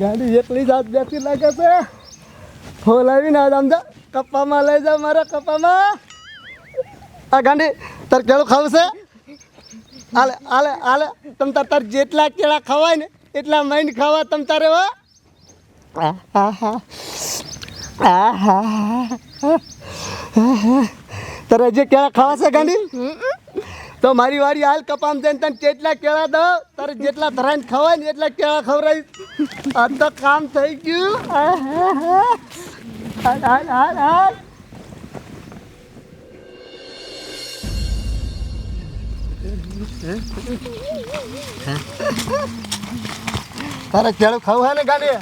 ગાડી એટલી જાત બેઠી લાગે છે. ફોલ આવીને આજ આમ જા, કપ્પામાં લઈ જા મારા કપ્પામાં. આ ગાંડી, તાર કેળું ખાવું છે? આલે આલે આલે, તમ તાર તાર જેટલા કેળા ખવાય ને એટલા માઇન્ડ ખાવા તમ તારે હો. તારે જે કેળા ખાવા છે ગાંડી? તો મારી વારી હાલ કપામ જઈને તને કેટલા કેળા દો તારે જેટલા ધરાઈને ખવાય ને એટલા કેળા ખવડાવીશ. આ તો કામ થઈ ગયું. તારે કેળું ખાવું હે ને ગાડી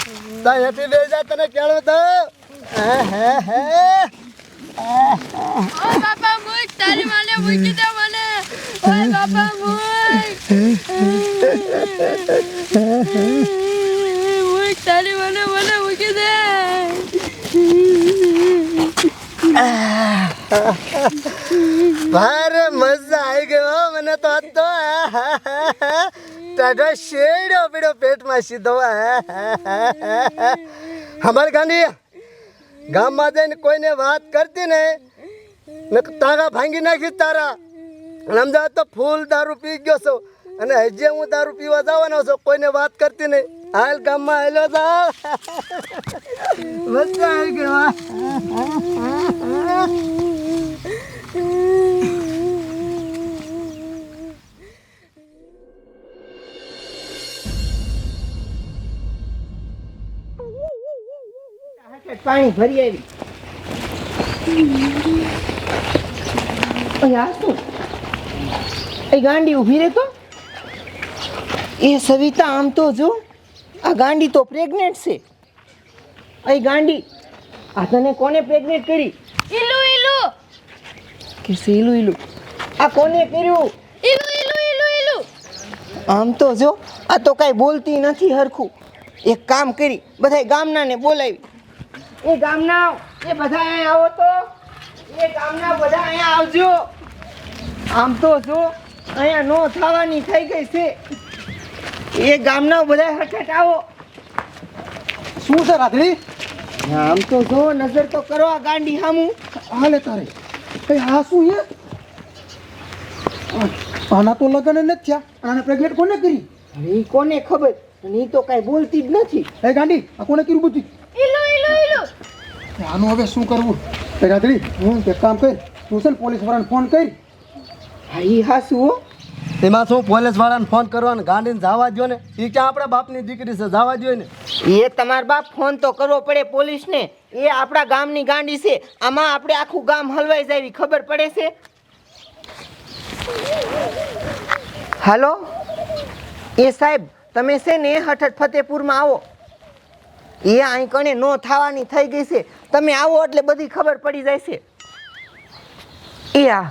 તા હેઠી બે જા તને કેળું દો હે હે હે. તારી મને મને મૂકી દે ભારે મજા આવી ગયો મને તો હતો ટાઢો શેડો પીડો પેટમાં સીધો હમર ગાંધી, ગામમાં જઈને કોઈને વાત કરતી ને ને તારા ભાંગી નાખી તારા. અમદાવાદ તો ફૂલ દારૂ પી ગયો છો. અને હજી હું દારૂ પીવા જવાનો છું, કોઈને વાત કરતી નહીં. હાલ ગામમાં હેલો જા મજા આવી ગયો પાણી ભરી આવી. શું? એ ગાંડી ઊભી રહે તો? એ સવિતા આમ તો જો આ ગાંડી તો પ્રેગ્નેન્ટ છે. એ ગાંડી આ તને કોને પ્રેગ્નેન્ટ કરી? ઈલુ ઈલુ. કે ઈલું ઈલુ? આ કોને કર્યું? ઈલુ ઈલુ ઈલુ ઈલુ. આમ તો જો આ તો કાંઈ બોલતી નથી હરખું. એક કામ કરી બધાય ગામનાને બોલાવી. એ ગામના એ બધા અહીંયા આવો તો. એ ગામના બધા અહીંયા આવજો. આમ તો જો અહીંયા નો થવાની થઈ ગઈ છે. એ ગામના બધા હરખેટ આવો. શું છે રાત્રી? આમ તો જો. નજર તો કરો આ ગાંડી હામું. હાલે તારે. કઈ હા શું હે આના તો લગ્ન જ નથી થયા. આને પ્રેગ્નેટ કોને કરી? એ કોને ખબર? અને ઈ તો કાંઈ બોલતી જ નથી. એ ગાંડી આ કોને કર્યું બધું ઈલો ઈલો ઈલો. આનું હવે શું કરવું? રાત્રી હું એક કામ કર. તું છે ને પોલીસ વાળાને ફોન કરી. હા ઈ હાસું હો? એમાં શું પોલીસ વાળાને ફોન કરવાનો? ગાંડીને જવા દો ને. એ ક્યાં આપણા બાપની દીકરી છે? જવા દો ને એ તમારા બાપ ફોન તો કરવો પડે પોલીસને. એ આપણા ગામની ગાંડી છે. આમાં આપણે આખું ગામ હલવાઈ જાય ખબર પડે છે? હાલો? એ સાહેબ તમે છે ને હઠઠ ફતેપુરમાં આવો. એ અહીં કણે નો થવાની થઈ ગઈ છે. તમે આવો એટલે બધી ખબર પડી જાય છે. એ આ.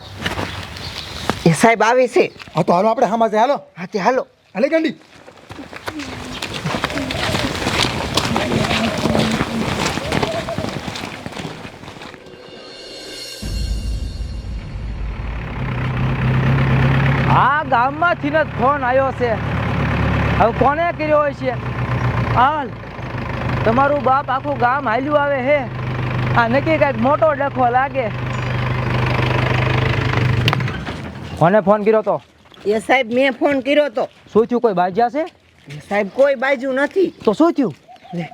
એ સાહેબ આવે છે. હા તો હાલો આપણે હામાં હાલો. હા તે હાલો. હાલે ગાંડી. આ ગામમાંથી જ ફોન આવ્યો છે. હવે કોને કર્યો હોય છે? હાલ તમારું બાપ આખું ગામ હાલ્યું આવે હે. આ નક્કી કાંઈક મોટો ડખો લાગે. કોને ફોન કર્યો તો? એ સાહેબ મેં ફોન કર્યો તો. શું થયું? કોઈ બાજ્યા છે? એ સાહેબ કોઈ બાજુ નથી. તો શું થયું?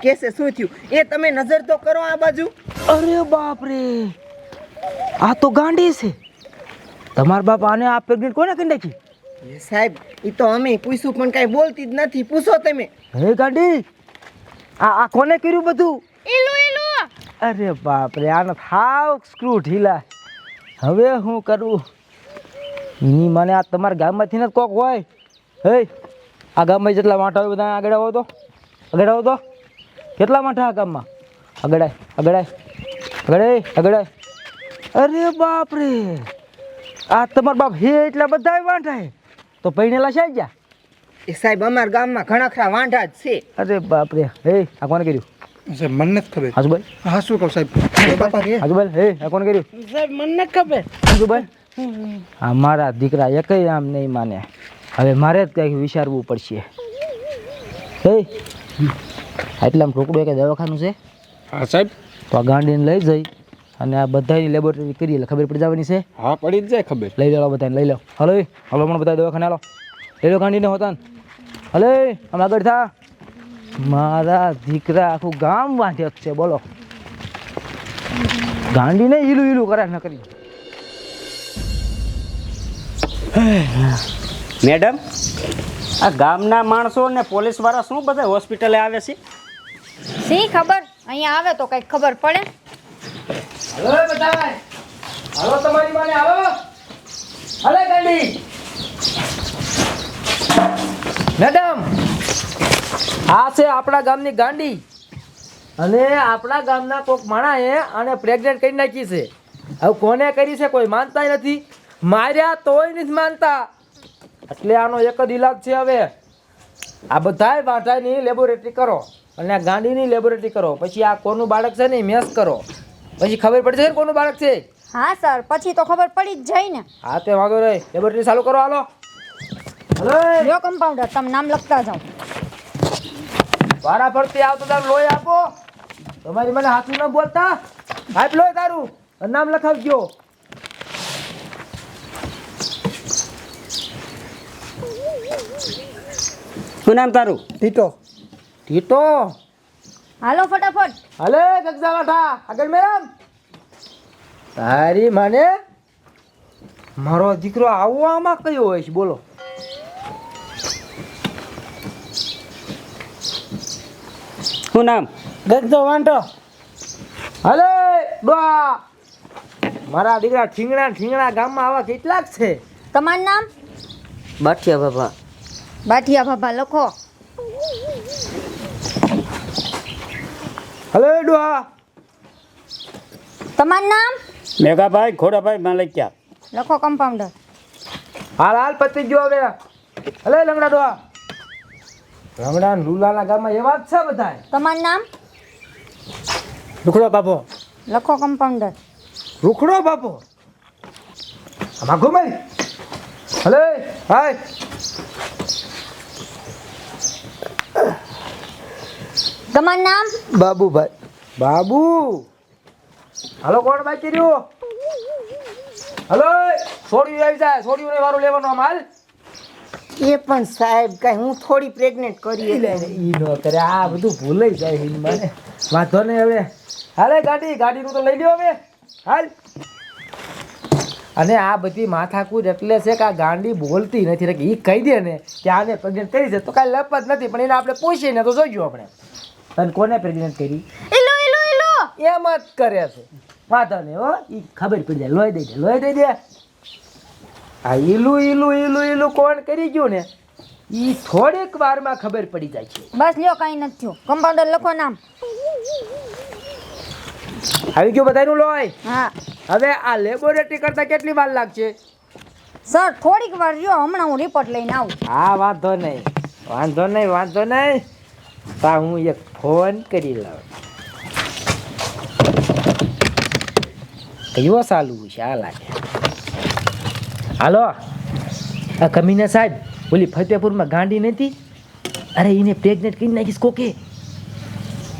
કેસે શું થયું? એ તમે નજર તો કરો આ બાજુ. અરે બાપ રે આ તો ગાંડી છે. તમારા બાપ આને આ પ્રેગ્નેન્ટ કોને કરી નાખી? એ સાહેબ એ તો અમે પૂછ્યું પણ કાંઈ બોલતી જ નથી. પૂછો તમે. હે ગાંડી! આ આ કોને કર્યું બધું? ઈલુ ઈલુ અરે બાપ રે આનો થાવ સ્ક્રૂ ઢીલા. હવે હું કરું? એની મને આ તમારા ગામમાંથી ને કોક હોય. હે આ ગામમાં જેટલા માઠા હોય બધા આગળ આવો તો. આગળ આવો તો. કેટલા માઠા આ ગામમાં? આગળ અગડાય આગળ અગડાય આગળ આગળ અરે બાપ રે આ તમારા બાપ હે એટલા બધા વાંઠા હે તો પૈણેલા છે ગયા એ સાહેબ અમારા ગામમાં ઘણા ખરા વાંઢા જ છે. અરે બાપ રે હે આ કોને કર્યું? સાહેબ મને નથી ખબર. હાજુભાઈ હા શું કહું સાહેબ? બાપા હાજુભાઈ હે આ કોને કર્યું? સાહેબ મને નથી ખબર. હાજુભાઈ આ મારા દીકરા એકય આમ નહીં માને. હવે મારે જ કંઈક વિચારવું પડશે. હે? એટલામાં ટોકડું કે દવાખાનું છે? હા સાહેબ. તો આ ગાંડીને લઈ જઈ અને આ બધાની લેબોરેટરી કરીએ એટલે ખબર પડી જવાની છે? હા પડી જ જાય ખબર. લઈ લો બધાને લઈ લો. હલો હલો પણ બધા દવાખાને હાલો. લઈ લો ગાંડીને હોતા હલે આમ આગળ થા. મારા દીકરા આખું ગામ વાંધ્યો છે બોલો. ગાંડીને ઈલું ઈલું કરે ન કરી. મેડમ આ ગામના માણસો ને પોલીસવાળા શું બધા હોસ્પિટલે આવે છે? સી ખબર? અહીંયા આવે તો કંઈક ખબર પડે. હલો બધા હાલો તમારી માને હાલો. હલે ગાંડી. મેડમ આ છે આપણા ગામની ગાંડી. અને આપણા ગામના કોક માણાએ આને પ્રેગ્નેન્ટ કરી નાખી છે. હવે કોને કરી છે કોઈ માનતા નથી. માર્યા તોય નથી માનતા. એટલે આનો એક જ ઈલાજ છે હવે. આ બધાય વાંઢાની લેબોરેટરી કરો અને આ ગાંડીની લેબોરેટરી કરો. પછી આ કોનું બાળક છે ને મેસ કરો. પછી ખબર પડી જશે ને કોનું બાળક છે? હા સર પછી તો ખબર પડી જ જાય ને. હા તે વાંધો નહીં. લેબોરેટરી ચાલુ કરો હાલો. લ્યો કમ્પાઉન્ડર તમે નામ લખતા જાઓ. વારા ફરતી આવતો તાર લોહી આપો. તમારી મને હાથું ન બોલતા? આપ લોહી તારું. અને નામ લખાવજો. શું નામ તારું? ટીટો. ટીટો? હાલો ફટાફટ. હલે ગગજા વાઠા આગળ મેરામ તારી માને મારો દીકરો આવો આમાં કયો હોય છે? બોલો. શું નામ? ગગજો વાંટો હલે ડોહા. મારા દીકરા ઠીંગણા ઠીંગણા ગામમાં આવા કેટલાક છે. તમારું નામ? બાઠિયા બાબા બાઠિયા બાબા લખો. હલે ડોહા તમારું નામ? મેઘાભાઈ ખોડાભાઈ માલિક્યા. લખો કમ્પાઉન્ડર હાલ હાલ પતી ગયો હવે. હલે લંગડા ડોહા લંગડા લુલાના ગામમાં એવા જ છે બધા તમારું નામ? રૂખડો બાપો. લખો કમ્પાઉન્ડર રૂખડો બાપો. આમાં ઘુમાઈ હલે હાય. તમારું નામ? બાબુભાઈ. બાબુ! હાલો કોણ બાકી રહ્યું? હલો છોડ્યું આવી જાય. છોડ્યું ને વારું લેવાનો માલ એ પણ સાહેબ કાંઈ હું થોડી પ્રેગ્નેન્ટ કરી ઈ નો કરે. આ બધું ભૂલાઈ જાય હિન મને. વાંધો નહીં હવે. હાલે ગાડી ગાડીનું તો લઈ લ્યો હવે. હાલ. અને આ બધી માથાકૂટ એટલે છે કે આ ગાંડી બોલતી નથી. એટલે એ કહી દે ને કે આને પ્રેગ્નેન્ટ કરી છે. તો કાંઈ લપ જ નથી પણ એને આપણે પૂછીને તો જોઈશું આપણે. અને કોને પ્રેગ્નન્ટ કરી? એલો એલો એલો! એમ જ કરે છે. વાંધો નહીં હો. એ ખબર પડી જાય. લોહી દઈ દે લોહી દઈ દે. આ ઈલું ઈલું ઈલું ઈલું કોણ કરી ગયું ને? એ થોડીક વારમાં ખબર પડી જાય છે. બસ લ્યો કાંઈ નથી થયું. કમ્પાઉન્ડર લખો નામ. આવી ગયું બધાનું લોહી? હા. હવે આ લેબોરેટરી કરતા કેટલી વાર લાગશે? સર થોડીક વાર રહ્યો. હમણાં હું રિપોર્ટ લઈને આવું. હા વાંધો નહીં. વાંધો નહીં વાંધો નહીં. તા હું એક ફોન કરી લઉં. કયો ચાલુ છે લાગે? હાલો? આ કમીના સાહેબ, ઓલી ફતેપુરમાં ગાંડી નથી અરે એને પ્રેગ્નેન્ટ કરી નાખીશ કોકે?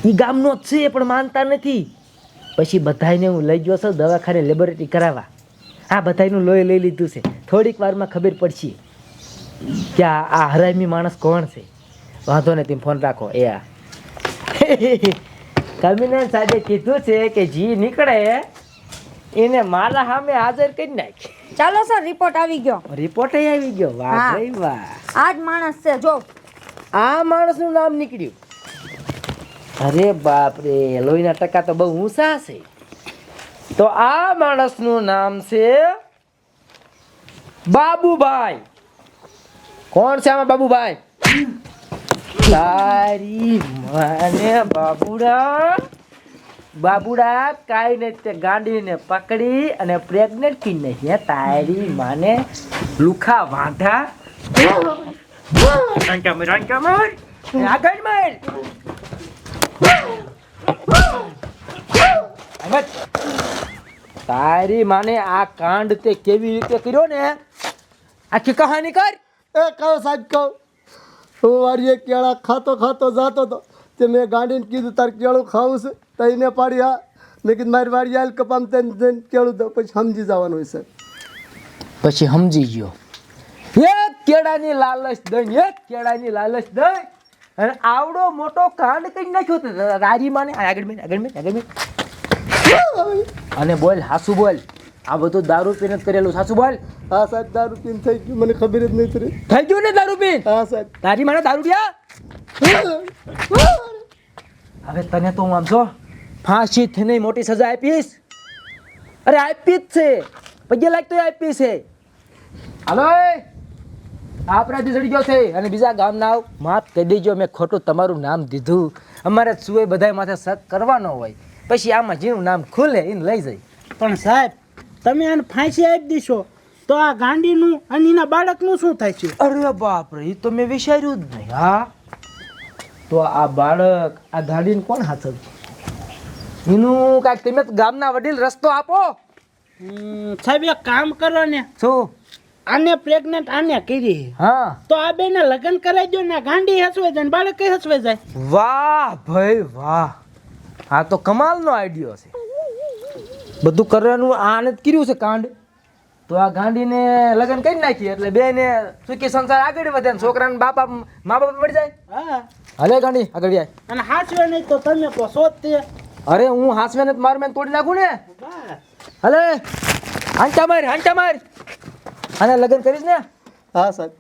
એ ગામનો જ છે, પણ માનતા નથી. પછી બધાને હું લઈ ગયો છું, દવાખાને લેબોરેટરી કરાવવા. આ બધાનું લોહી લઈ લીધું છે. થોડીક વારમાં ખબર પડશે. કે આ આ હરામી માણસ કોણ છે? વાંધો નહીં તમે ફોન રાખો. એ કમિનન સાહેબે કીધું છે કે જી નીકળે એને મારા સામે હાજર કરી નાખ. ચાલો સર રિપોર્ટ આવી ગયો. રિપોર્ટ આવી ગયો? વાહ ભાઈ વાહ. આ જ માણસ છે જો. આ માણસનું નામ નીકળ્યું. અરે બાપ રે લોહીના ટકા તો બહુ ઊંચા છે. તો આ માણસનું નામ છે બાબુભાઈ. કોણ છે આમાં બાબુભાઈ? તારી માને બાબુડા. બાબુડા કાઈ નહીં તે ગાંડીને પકડી અને પ્રેગ્નેન્ટ કી નહીં હે તારી માને લુખા વાંધા. રંકા માર રંકા માર? આગળ માર. તારી માને આ કાંડ તે કેવી રીતે કર્યો ને? આખી કહાની કર. એ કહો સાહેબ કહો. હું વાડીએ કેળા ખાતો ખાતો જાતો હતો તે મેં ગાંડીને કીધું તારે કેળું ખાવું છે? તો એને પાડી હા. મેં કીધું મારી વાડી હાલ કપામ તેને જઈને કેળું દઉં. પછી સમજી જવાનું હોય છે પછી સમજી ગયો. એક કેળાની લાલચ દઈ એક કેળાની લાલચ દઈ અને આવડો મોટો કાંડ કઈ નાખ્યો તો રારી માને આગળ મેં આગળ મેં આગળ મેં અને બોલ હાસુ બોલ. આ બધું દારૂ પીને જ કરેલું. સાસુ બોલ. હા સાહેબ દારૂ પીને થઈ ગયું. મને ખબર જ નહીં પડી. થઈ ગયું ને દારૂ પીને? હા સાહેબ. તારી માને દારૂ પીયા? હવે તને તો હું આમ છો ફાંસી થઈને મોટી સજા આપીશ. અરે આપી જ છે. પગે લાગતો આપી છે. હાલો એ. આ ચડી ગયો છે. અને બીજા ગામના માફ કહી દેજો મેં ખોટું તમારું નામ દીધું. અમારે સુએ બધા માથે શક કરવાનો હોય. પછી આમાં જેનું નામ ખુલે એને લઈ જાય. પણ સાહેબ તમે આને ફાંસી આપી દેશો. તો આ ગાંડીનું અને એના બાળકનું શું થાય છે? અરે બાપ રે એ તો મેં વિચાર્યું જ નહીં. હા? તો આ બાળક આ ગાંડીને કોણ હાથવશે એનું કાંઈક તમે ગામના વડીલ રસ્તો આપો. સાહેબ એક કામ કરો ને. શું? આને પ્રેગ્નન્ટ આને કરી. હા. તો આ બેને લગ્ન કરાવી દો ને ગાંડી હસવે જાય ને બાળક હસવે જાય. વાહ ભાઈ વાહ. આ તો કમાલનો આઈડિયો છે. બધું કરવાનું આને જ કર્યું છે કાંડ. તો આ ગાંડીને લગ્ન કરી નાખીએ એટલે બે ને સુખી સંસાર આગળ વધે ને છોકરાને બાપા મા બાપ મળી જાય. હા. હલે ગાંડી આગળ જાય અને હાચવે નહીં તો તમે શોધ તે. અરે હું હાસવે ને માર મેં તોડી નાખું ને. હલે. હાંચા માર હાંચા માર. આને લગ્ન કરીશ ને? હા સાહેબ.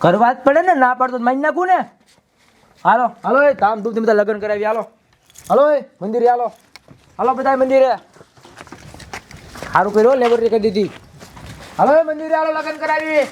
કરવા જ પડે ને ના પાડતો મારી નાખું ને. હાલો હાલો એ ધામ ધૂમ બધા લગ્ન કરાવી હાલો. હાલો એ મંદિરે હાલો. હાલો બધા મંદિરે સારું કર્યો લેબોરેટરી કરી દીધી હલો મંદિરે હાલો લગ્ન કરાવી